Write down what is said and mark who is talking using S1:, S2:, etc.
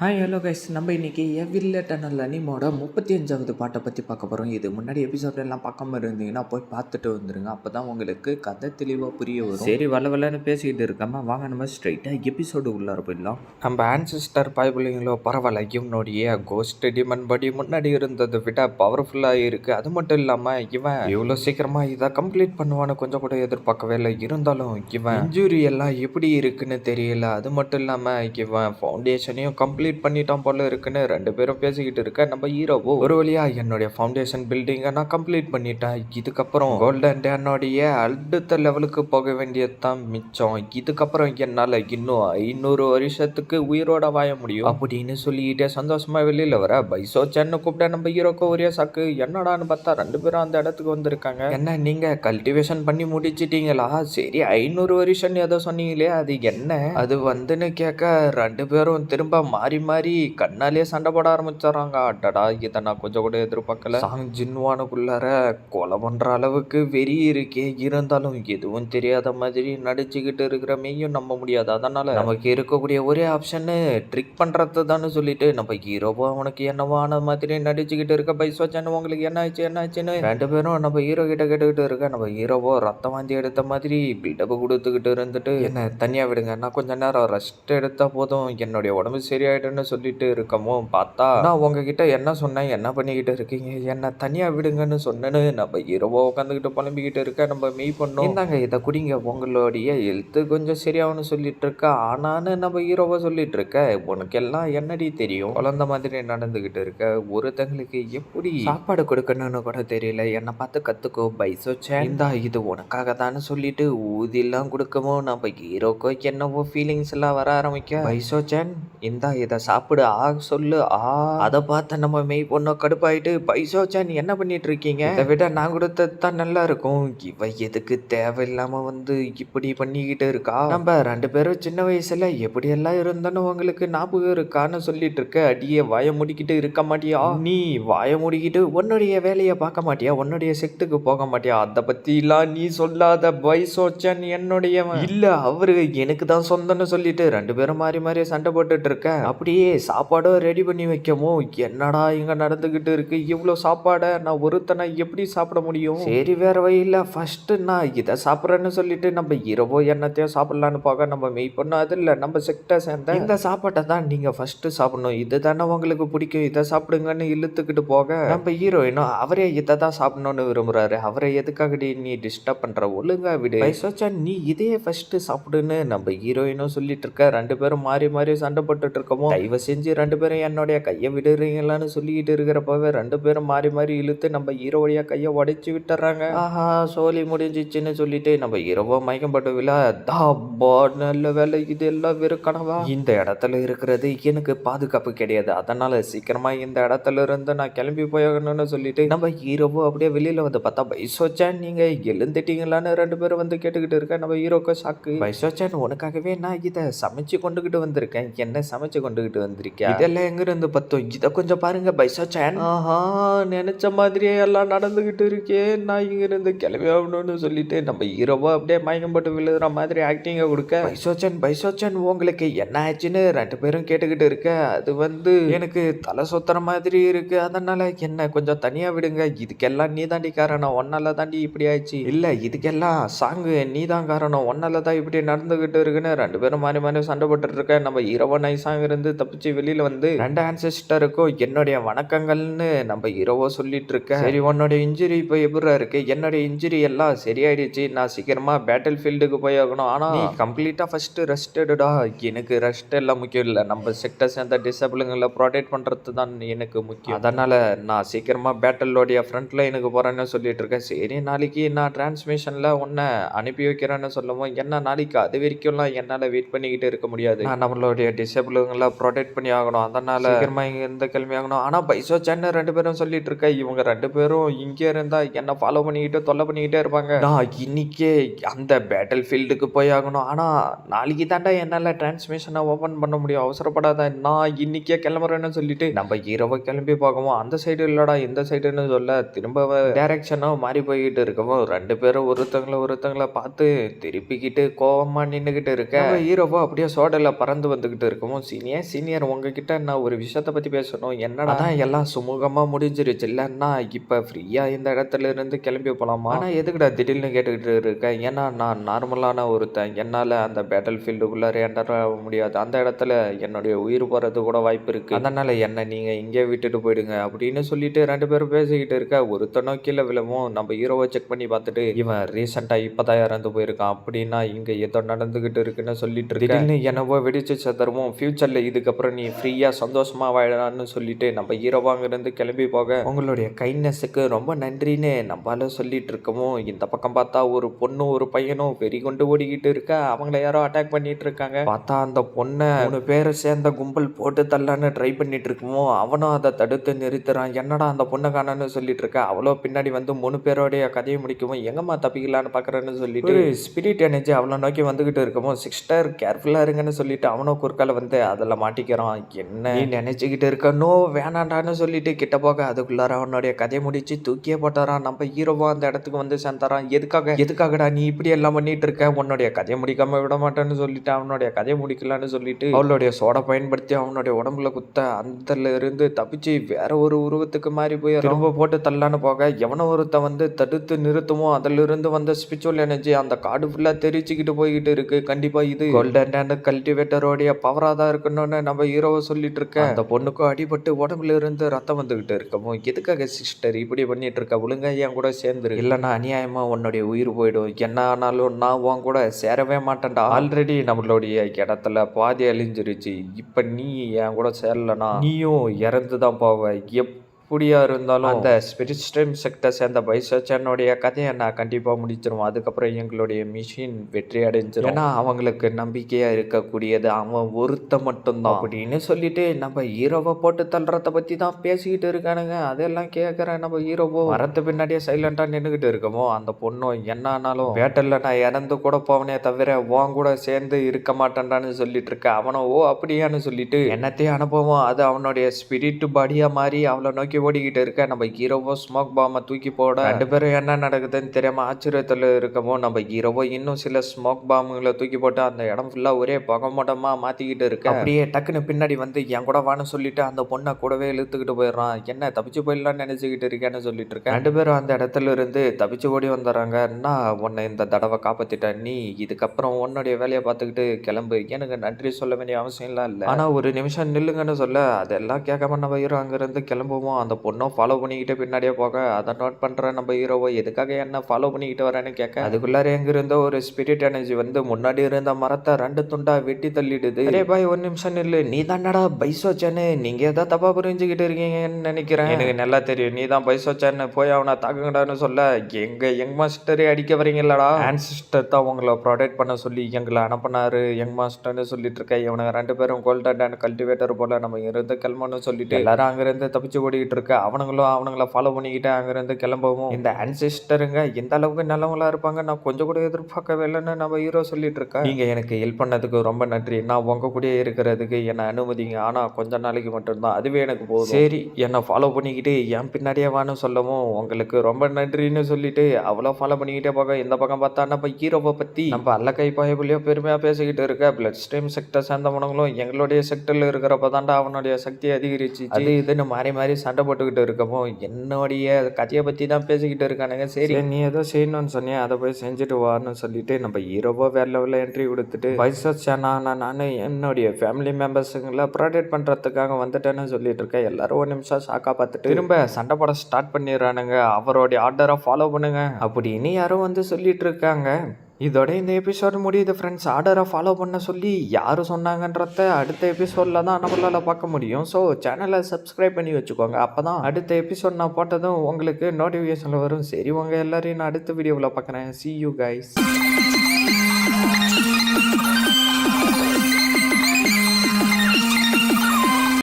S1: Hi hello guys நம்ம இன்னைக்கு எவ்வில்ல tunnel அனிமோட முப்பத்தி அஞ்சாவது பாட்டை பற்றி பார்க்க போகிறோம் இது முன்னாடி எபிசோட் எல்லாம் பார்க்காம இருந்தீங்கன்னா போய் பார்த்துட்டு வந்துருங்க. அப்போ தான் உங்களுக்கு கதை தெளிவாக புரிய வரும். சரி வள வளன்னு பேசிக்கிட்டு இருக்காம வாங்க நம்ம ஸ்ட்ரைட்டாக எபிசோடு உள்ளார போயிடலாம். நம்ம ஆன்சிஸ்டர் பாய்பிள்ளைங்களோ பரவாயில்ல. இவனுடைய கோஸ்ட் டிமன் படி முன்னாடி இருந்ததை விட பவர்ஃபுல்லாக இருக்குது அது மட்டும் இல்லாமல் இவன் இவ்வளோ சீக்கிரமாக இதை கம்ப்ளீட் பண்ணுவான்னு கொஞ்சம் கூட எதிர்பார்க்கவே இல்லை. இருந்தாலும் இவன் இன்ஜுரி எல்லாம் எப்படி இருக்குன்னு தெரியல. அது மட்டும் இல்லாமல் இவன் ஃபவுண்டேஷனையும் கம்ப்ளீட் பண்ணிட்டான் போல இருக்குன்னு ரெண்டு பேரும் பேசிக்கிட்டு இருக்க நம்ம ஹீரோவோ ஒரு வழியா என்னுடைய ஃபவுண்டேஷன் பில்டிங்கை நான் கம்ப்ளீட் பண்ணிட்டேன். இதுக்கப்புறம் கோல்டன் டேனோடைய அடுத்த லெவலுக்கு போக வேண்டியதுதான் மிச்சம். இதுக்கப்புறம் என்னால் இன்னும் ஐநூறு வருஷத்துக்கு உயிரோட வாய முடியும். அப்படின்னு சொல்லிக்கிட்டே சந்தோஷமா வெளியில வர பைசோ சென்னு கூப்பிட்ட நம்ம ஹீரோக்கு ஒரே சாக்கு. என்னடான்னு பார்த்தா ரெண்டு பேரும் அந்த இடத்துக்கு வந்திருக்காங்க. என்ன நீங்க கல்டிவேஷன் பண்ணி முடிச்சிட்டீங்களா? சரி ஐநூறு வருஷம் ஏதோ சொன்னீங்களே அது என்ன? அது வந்துன்னு கேட்க ரெண்டு பேரும் திரும்ப மாறி மாறி கண்ணாலே சண்டை போட ஆரம்பிச்சிடறாங்க. அடடா இதை நான் கொஞ்சம் கூட எதிர்பார்க்கல. சாங் ஜின்வானுக்குள்ளார கொலை பண்ற அளவுக்கு வெறி இருக்கே. இருந்தாலும் எதுவும் தெரியாத மாதிரி நடிச்சுக்கிட்டு இருக்கிற மெய்யும் நம்ப முடியாது. அதனால நமக்கு இருக்கக்கூடிய ஒரே ஆப்ஷனு ட்ரிக் பண்றது தானே சொல்லிட்டு நம்ம ஹீரோவோ அவனுக்கு என்னவோ ஆன மாதிரி நடிச்சுக்கிட்டு இருக்க பைஸ் வச்சானு உங்களுக்கு என்ன ஆச்சு என்ன ஆச்சுன்னு ரெண்டு பேரும் நம்ம ஹீரோ கிட்ட கேட்டுக்கிட்டு இருக்க நம்ம ஹீரோவோ ரத்தம் வாந்தி எடுத்த மாதிரி பில்டப் கொடுத்துக்கிட்டு இருந்துட்டு என்ன தனியா விடுங்க. நான் கொஞ்ச நேரம் ரெஸ்ட் எடுத்தா போதும். என்னுடைய உடம்பு சரியாயிடுன்னு சொல்லிட்டு இருக்கமோ பார்த்தா நான் உங்ககிட்ட என்ன சொன்னேன் என்ன பண்ணிக்கிட்டு இருக்கீங்க? என்ன தனியாக விடுங்கன்னு சொன்னேன்னு நம்ம இரவோ உட்காந்துக்கிட்டு புலம்பிக்கிட்டு இருக்க நம்ம மெய் பண்ணோம். இந்தாங்க இதை குடிங்க. உங்களுடைய ஹெல்த்து கொஞ்சம் சரியாகும்னு சொல்லிட்டு இருக்க ஆனான்னு நம்ம ஹீரோவை சொல்லிட்டு இருக்க உனக்கு எல்லாம் என்னடி தெரியும்? குழந்த மாதிரி நடந்துக்கிட்டு இருக்க ஒருத்தங்களுக்கு எப்படி சாப்பாடு கொடுக்கணும்னு கூட தெரியல. என்னை பார்த்து கற்றுக்கோ பைசோ இந்தா இது உனக்காக தானே சொல்லிட்டு ஊதிலாம் கொடுக்கவும் நம்ம ஹீரோக்கோ என்னவோ ஃபீலிங்ஸ் எல்லாம் வர ஆரம்பிக்க. பைசோ சேன் இந்தா இதை சாப்பிடு ஆ சொல்லு ஆ. அதை பார்த்த நம்ம மெய் பொண்ணோ கடுப்பாயிட்டு பைசா வச்சா நீ என்ன பண்ணிட்டு இருக்கீங்க? இதை விட நான் கொடுத்தது தான் நல்லா இருக்கும். இவ எதுக்கு தேவையில்லாம வந்து இப்படி பண்ணிக்கிட்டு இருக்கா? நம்ம ரெண்டு பேரும் சின்ன வயசுல எப்படியெல்லாம் இருந்தோன்னு உங்களுக்கு ஞாபகம் இருக்கான்னு சொல்லிட்டு இருக்க. அடியே வாய முடிக்கிட்டு இருக்க மாட்டியா? நீ வாய முடிக்கிட்டு உன்னுடைய வேலையை பார்க்க மாட்டியா? உன்னுடைய செக்டுக்கு போக மாட்டியா? அதை பத்திலாம் நீ சொல்லாத பைசோச்சன் என்னுடைய இல்ல அவரு எனக்கு தான் சொந்தம்னு சொல்லிட்டு ரெண்டு பேரும் மாறி மாறி சண்டை போட்டுட்டு இருக்க. அப்படியே சாப்பாடும் ரெடி பண்ணி வைக்கவும் என்னடா இங்க நடந்துகிட்டு இருக்கு? இவ்வளவு சாப்பாடை நான் ஒருத்தனை எப்படி சாப்பிட முடியும்? சரி வேற வழியில ஃபர்ஸ்ட் நான் இதை சாப்பிட்றேன்னு சொல்லிட்டு நம்ம இரவோ என்னத்தையும் சாப்பிடலான்னு போக நம்ம மெய் பண்ணோம். அது இல்லை நம்ம செக்டர் சேர்ந்த இந்த சாப்பாட்டை தான் நீங்க ஃபர்ஸ்ட் சாப்பிடணும். இது தானே உங்களுக்கு பிடிக்கும். இதை சாப்பிடுங்கன்னு இழுத்துக்கிட்டு போக. நம்ம ஹீரோயினும் அவரே இதை தான் சாப்பிடணும்னு விரும்புறாரு. அவரை எதுக்காகடி நீ டிஸ்டர்ப் பண்ற? ஒழுங்கா விடு. பைசோச்சா நீ இதே ஃபர்ஸ்ட் சாப்பிடுன்னு நம்ம ஹீரோயினும் சொல்லிட்டு இருக்க. ரெண்டு பேரும் மாறி மாறி சண்டை போட்டுட்டு இருக்கமோ? தயவு செஞ்சு ரெண்டு பேரும் என்னுடைய கையை விடுறீங்களான்னு சொல்லிக்கிட்டு இருக்கிறப்பவே ரெண்டு பேரும் மாறி மாறி இழுத்து நம்ம ஹீரோடைய கையை உடைச்சு விட்டுறாங்க. ஆஹா. சோலி முடிஞ்சிச்சுன்னு சொல்லிட்டு நம்ம ஹீரோவோ மயக்கம் போட்டு விழா. தாபா நல்ல வேலை. இது எல்லாம் வெறும் கனவா? இந்த இடத்துல இருக்கிறது எனக்கு பாதுகாப்பு கிடையாது. அதனால சீக்கிரமா இந்த இடத்துல இருந்து நான் கிளம்பி போயாகணும்னு சொல்லிட்டு நம்ம ஹீரோவோ அப்படியே வெளியில வந்து பார்த்தா பைசோச்சான் நீங்க எழுந்துட்டீங்களான்னு ரெண்டு பேரும் வந்து கேட்டுக்கிட்டு இருக்க நம்ம ஹீரோக்கு ஷாக்கு பைசோச்சான் உனக்காகவே நான் இதை சமைச்சு கொண்டுகிட்டு வந்திருக்கேன். என்ன சமைச்சு கொண்டுகிட்டு வந்திருக்கேன் இதெல்லாம் எங்க இருந்து பத்தோம்? இதை கொஞ்சம் பாருங்க பைசோச்சான் ஆஹா நினைச்ச மாதிரியே எல்லாம் நடந்துகிட்டு இருக்கே. நான் இங்க இருந்து கிளம்பி ஆகணும்னு சொல்லிட்டு நம்ம ஹீரோவோ அப்படியே மயக்கம் போட்டு விழுதுற மாதிரி ஆக்டிங்க கொடுக்க. பைசோச்சன் பைசோச்சன் உங்களுக்கு என்ன ஆச்சுன்னு ரெண்டு பேரும் கேட்டுக்கிட்டு இருக்க. அது வந்து எனக்கு தலை சுத்துற மாதிரி இருக்கு. அதனால என்ன கொஞ்சம் தனியா விடுங்க. இதுக்கெல்லாம் நீ தாண்டி காரணம். ஒன்னால தாண்டி இப்படி ஆயிடுச்சு. இல்ல இதுக்கெல்லாம் சாங்கு நீ தான் காரணம். ஒன்னால தான் இப்படி நடந்துகிட்டு இருக்குன்னு ரெண்டு பேரும் மாறி மாறி சண்டை போட்டுட்டு இருக்க. நம்ம இரவ நைஸாங்க இருந்து தப்பிச்சு வெளியில வந்து ரெண்டு ஆன்சிஸ்டருக்கும் என்னுடைய வணக்கங்கள்னு நம்ம இரவோ சொல்லிட்டு இருக்க சரி. உன்னோட இன்ஜுரி இப்போ எப்படிரா இருக்கு? என்னுடைய இன்ஜுரி எல்லாம் சரியாயிடுச்சு. நான் சீக்கிரமா பேட்டில் ஃபீல்டுக்கு போய் ஆகணும். ஆனா நீ கம்ப்ளீட்டா ஃபர்ஸ்ட் ரெஸ்ட் எடுடா எனக்கு ரெஸ்ட் எல்லாம் முக்கியம் இல்லை. நம்ம செக்டர் சேர்ந்த டிசபிளுங்களை ப்ரொடெக்ட் பண்றது தான் எனக்கு முக்கியம். அதனால நான் சீக்கிரமா பேட்டலோடைய ஃப்ரண்ட் லைனுக்கு போறேன்னு சொல்லிட்டு இருக்கேன் சரி நாளைக்கு நான் டிரான்ஸ்மிஷன்ல உன்னை அனுப்பி வைக்கிறேன்னு சொல்லவும் என்ன நாளைக்கு அது வரைக்கும்லாம் என்னால் வெயிட் பண்ணிக்கிட்டு இருக்க முடியாது. நான் நம்மளுடைய டிசபிளுங்களை ப்ரொடெக்ட் பண்ணி ஆகணும். அதனால சீக்கிரமா இங்க இருந்து கிளம்பி ஆகணும். ஆனா பைசோ சென்னை ரெண்டு பேரும் சொல்லிட்டு இருக்க இவங்க ரெண்டு பேரும் இங்கே இருந்தா என்ன ஃபாலோ பண்ணிக்கிட்டு தொல்லை பண்ணிக்கிட்டே இருப்பாங்க. நான் இன்னைக்கே அந்த பேட்டில் ஃபீல்டுக்கு போய் ஆகணும். ஆனா நாளைக்கு தாண்டா என்னால டிரான்ஸ்மிஷனை ஓபன் பண்ண முடியும். அவசரப்படாத நான் இன்னைக்கே கிளம்புறேன்னு சொல்லிட்டு நம்ம ஹீரோவை கிளம்பி பார்க்கவும் அந்த சைடு இல்லடா இந்த சைடுன்னு சொல்ல திரும்ப டைரக்ஷனும் மாறி போய்கிட்டு இருக்கவும் ரெண்டு பேரும் ஒருத்தங்களை ஒருத்தங்களை பார்த்து திருப்பிக்கிட்டு கோவமா நின்றுக்கிட்டு இருக்க. ஹீரோவோ அப்படியே சோடல பறந்து வந்துகிட்டு இருக்கவும் சீனியர் சீனியர் உங்ககிட்ட நான் ஒரு விஷயத்தை பற்றி பேசணும்? என்னடா எல்லாம் சுமூகமாக முடிஞ்சிருச்சு. இல்லைன்னா இப்போ ஃப்ரீயாக இந்த இடத்துல இருந்து கிளம்பி போகலாமா ஆனால் எதுக்குடா திடீர்னு கேட்டுக்கிட்டு இருக்கேன் ஏன்னா நான் நார்மலான ஒருத்தன். என்னால் அந்த பேட்டில் ஃபீல்டுக்குள்ளார என்டர் ஆக முடியாது. அந்த இடத்துல என்னுடைய உயிர் போகிறது கூட வாய்ப்பு இருக்குது அதனால் என்னை நீங்கள் இங்கே விட்டுட்டு போயிடுங்க அப்படின்னு சொல்லிட்டு ரெண்டு பேரும் பேசிக்கிட்டு இருக்க. ஒருத்தனோ கீழே விழவும் நம்ம ஹீரோவை செக் பண்ணி பார்த்துட்டு இவன் ரீசெண்டாக இப்போ தான் இறந்து போயிருக்கான். அப்படின்னா இங்கே ஏதோ நடந்துக்கிட்டு இருக்குன்னு சொல்லிட்டு இருக்கு. திடீர்னு என்னவோ வெடிச்சு சதறவும் ஃப்யூச்சரில் இதுக்கப்புறம் நீ ஃப்ரீயாக சந்தோஷமாக வாழலாம்னு சொல்லிட்டு நம்ம ஈரோவாங்கிருந்து கிளம்பி போக உங்களுடைய கைண்ட்னஸுக்கு ரொம்ப நன்றின்னு நம்மளால சொல்லிட்டு இருக்கோமோ? இந்த பக்கம் பார்த்தா ஒரு பொண்ணும் ஒரு பையனும் வெறி கொண்டு ஓடிக்கிட்டு இருக்க. அவங்கள யாரோ அட்டாக் பண்ணிட்டு இருக்காங்க. பார்த்தா அந்த பொண்ணை மூணு பேரை சேர்ந்த கும்பல் போட்டு தள்ளான்னு ட்ரை பண்ணிட்டு இருக்கவும் அவனும் அதை தடுத்து நிறுத்துறான். என்னடா அந்த பொண்ணை காணன்னு சொல்லிட்டு இருக்க? அவ்வளோ பின்னாடி வந்து மூணு பேரோடைய கதையை முடிக்கவும் எங்கம்மா தப்பிக்கலான்னு பார்க்குறேன்னு சொல்லிட்டு ஸ்பிரிட் எனர்ஜி அவளை நோக்கி வந்துகிட்டு இருக்கமோ? சிக்ஸ்டர் கேர்ஃபுல்லாக இருங்கன்னு சொல்லிட்டு அவனும் குறுக்கால வந்து அதில் மாட்டிக்கிறான் என்ன? நினச்சிக்கிட்டு இருக்க நோ வேணாண்டான்னு சொல்லிட்டு கிட்ட போக. அதுக்குள்ளார அவனுடைய கதையை முடிச்சு தூக்கியே போட்டாரான் நம்ம ஹீரோவா அந்த இடத்துக்கு வந்து சேர்ந்தாரான் எதுக்காக? எதுக்காகடா நீ இப்படி எல்லாம் பண்ணிட்டு இருக்க? உன்னுடைய கதையை முடிக்காம விட மாட்டேன்னு சொல்லிட்டு அவனுடைய கதையை முடிக்கலான்னு சொல்லிட்டு அவளுடைய சோடை பயன்படுத்தி அவனுடைய உடம்புல குத்த அந்த இருந்து தப்பிச்சு வேற ஒரு உருவத்துக்கு மாறி போய் ரொம்ப போட்டு தள்ளான்னு போக எவனோ ஒருத்தன் வந்து தடுத்து நிறுத்தமோ அதுல இருந்து வந்த ஸ்பிரிச்சுவல் எனர்ஜி அந்த காடு ஃபுல்லா தெரிச்சுக்கிட்டு போய்கிட்டு இருக்கு. கண்டிப்பா இது கோல்டன் கல்டிவேட்டரோடைய பவரா தான் இருக்கணும்னு நம்ம ஹீரோவை சொல்லிட்டு இருக்க அந்த பொண்ணுக்கும் அடிபட்டு உடம்புல இருந்து ரத்தம் வந்துகிட்டு இருக்கமோ எதுக்காக சிஸ்டர் இப்படி பண்ணிட்டு இருக்க ஒழுங்கா என் கூட சேர்ந்துரு. இல்லைன்னா அநியாயமா உன்னுடைய உயிர் போயிடும். என்ன ஆனாலும் நான் உன் கூட சேரவே மாட்டேன்டா. ஆல்ரெடி நம்மளுடைய இடத்துல பாதி அழிஞ்சிருச்சு. இப்ப நீ என் கூட சேரலனா நீயும் இறந்து தான் போவ எப்படியா இருந்தாலும் அந்த ஸ்பிரிட் ஸ்ட்ரீம் செக்டர் சேர்ந்த பைசோச்சனுடைய கதையை நான் கண்டிப்பாக முடிச்சிருவோம். அதுக்கப்புறம் எங்களுடைய மிஷின் வெற்றி அடைஞ்சிரும். ஏன்னா அவங்களுக்கு நம்பிக்கையாக இருக்கக்கூடியது அவன் ஒருத்த மட்டும்தான். அப்படின்னு சொல்லிட்டு நம்ம ஹீரோவை போட்டு தள்ளுறத பற்றி தான் பேசிக்கிட்டு இருக்கானுங்க. அதெல்லாம் கேட்குறேன் நம்ம ஹீரோவோ வரத்து பின்னாடியே சைலண்டாக நின்றுக்கிட்டு இருக்கமோ அந்த பொண்ணும் என்ன ஆனாலும் பேட்டலில் நான் இறந்து கூட போவனே தவிர உன் கூட சேர்ந்து இருக்க மாட்டேன்டான்னு சொல்லிட்டு இருக்க. அவனோ ஓ அப்படியான்னு சொல்லிட்டு என்னத்தையும் அனுபவம் அது அவனுடைய ஸ்பிரிட் பாடியாக மாறி அவளை நோக்கி ஓடிக்கிட்டு இருக்க. நம்ம ஹீரோவோ ஸ்மோக் பாமை தூக்கி போட. ரெண்டு பேரும் என்ன நடக்குதுன்னு தெரியாம ஆச்சரியத்தில் இருக்கமோ நம்ம ஹீரோவோ இன்னும் சில ஸ்மோக் பாம்புகளை தூக்கி போட்டு அந்த இடம் ஃபுல்லாக ஒரே புகமூட்டமா மாற்றிக்கிட்டு இருக்க. அப்படியே டக்குன்னு பின்னாடி வந்து என் கூட வான்னு சொல்லிட்டு அந்த பொண்ணை கூடவே இழுத்துக்கிட்டு போயிடுறான். என்ன தப்பிச்சு போயிடலாம்னு நினைச்சுக்கிட்டு இருக்கேன்னு சொல்லிட்டு இருக்கேன் ரெண்டு பேரும் அந்த இடத்துல இருந்து தப்பிச்சு ஓடி வந்துடுறாங்க. நான் உன்னை இந்த தடவை காப்பாத்திட்டேன் நீ இதுக்கப்புறம் உன்னுடைய வேலையை பார்த்துக்கிட்டு கிளம்பு. எனக்கு நன்றி சொல்ல வேண்டிய அவசியம்லாம் இல்லை. ஆனால் ஒரு நிமிஷம் நில்லுங்கன்னு சொல்ல அதெல்லாம் கேட்காம நம்ம ஹீரோ அங்கேருந்து கிளம்புவோம். அந்த பொண்ணும் ஃபாலோ பண்ணிக்கிட்டு பின்னாடியே போக அதை நோட் பண்ணுற நம்ம ஹீரோவை எதுக்காக என்ன ஃபாலோ பண்ணிக்கிட்டு வரேன்னு கேட்க அதுக்குள்ளார எங்க இருந்த ஒரு ஸ்பிரிட் எனர்ஜி வந்து முன்னாடி இருந்த மரத்தை ரெண்டு துண்டா வெட்டி தள்ளிடுது. அரே பாய் ஒரு நிமிஷம் நில்லு. நீ தானடா பைசோச்சானு நீங்க ஏதோ தப்பா புரிஞ்சுக்கிட்டு இருக்கீங்கன்னு நினைக்கிறேன். எனக்கு நல்லா தெரியும். நீ தான் பைசோச்சான்னு போய் அவனை தாக்குங்கடான்னு சொல்ல. எங்க யங் மாஸ்டரே அடிக்க வரீங்களடா ஹேண்ட் சிஸ்டர் தான் உங்களை ப்ரொடெக்ட் பண்ண சொல்லி எங்களை அனுப்பினாரு. யங் மாஸ்டர்னு சொல்லிட்டு இருக்க இவனுங்க ரெண்டு பேரும் கோல்டன் அண்ட் கல்டிவேட்டர் போல நம்ம இருந்து கிளம்பணும்னு சொல்லிட்டு எல்லாரும் அங்கிருந்து தப்பிச்சு ஓடிக்கிட்டு இருக்க அவனுங்களும் அவனுங்கள ஃபாலோ பண்ணிக்கிட்டு அங்கேருந்து கிளம்பவும்? இந்த அன்சிஸ்டருங்க எந்த அளவுக்கு நல்லவங்களா இருப்பாங்க? நான் கொஞ்சம் கூட எதிர்பார்க்கவே இல்லைன்னு நம்ம ஹீரோ சொல்லிட்டு இருக்கேன் நீங்க எனக்கு ஹெல்ப் பண்ணதுக்கு ரொம்ப நன்றி. நான் உங்க கூட இருக்கிறதுக்கு என்னை அனுமதிங்க. ஆனா கொஞ்ச நாளைக்கு மட்டும்தான். அதுவே எனக்கு போதும். சரி என்னை ஃபாலோ பண்ணிக்கிட்டு என் பின்னாடியே வான்னு சொல்லவும் உங்களுக்கு ரொம்ப நன்றின்னு சொல்லிட்டு அவ்வளோ ஃபாலோ பண்ணிக்கிட்டே போக இந்த பக்கம் பார்த்தா நம்ம ஹீரோவை பத்தி நம்ம அல்ல கை பாயபுலியோ பெருமையா பேசிக்கிட்டு இருக்க பிளட் ஸ்ட்ரீம் செக்டர் சேர்ந்தவனுங்களும் எங்களுடைய செக்டர்ல இருக்கிறப்ப தாண்டா அவனுடைய சக்தி அதிகரிச்சு அது இதுன்னு மாறி மாறி சண்டை போட்டுக்கிட்டு இருக்கமோ என்னுடைய கதையை பத்தி தான் பேசிக்கிட்டு இருக்கானுங்க. சரி. நீ ஏதோ செய்யணும்னு சொன்னியே? அதை போய் செஞ்சுட்டு வான்னு சொல்லிட்டு நம்ம ஹீரோவோ வேற லெவலில் என்ட்ரி கொடுத்துட்டு பைசஸ் சேனா நான் என்னுடைய ஃபேமிலி மெம்பர்ஸுங்களை ப்ரொடெக்ட் பண்ணுறதுக்காக வந்துட்டேன்னு சொல்லிட்டு இருக்கேன் எல்லாரும் ஒரு நிமிஷம் ஷாக்காக பார்த்துட்டு திரும்ப சண்டை போட ஸ்டார்ட் பண்ணிடுறானுங்க. அவருடைய ஆர்டரை ஃபாலோ பண்ணுங்க. அப்படின்னு யாரும் வந்து சொல்லிட்டு இருக்காங்க. இதோட இந்த எபிசோட் முடியுது ஃப்ரெண்ட்ஸ் ஆர்டரை ஃபாலோ பண்ண சொல்லி யார் சொன்னாங்கன்றத அடுத்த எபிசோடில் தான் நம்மளால் பார்க்க முடியும். ஸோ சேனலை சப்ஸ்கிரைப் பண்ணி வச்சுக்கோங்க. அப்போ தான் அடுத்த எபிசோட் நான் போட்டதும் உங்களுக்கு நோட்டிஃபிகேஷனில் வரும். சரி உங்கள் எல்லோரையும் நான் அடுத்த வீடியோவில் பார்க்குறேன். C you guys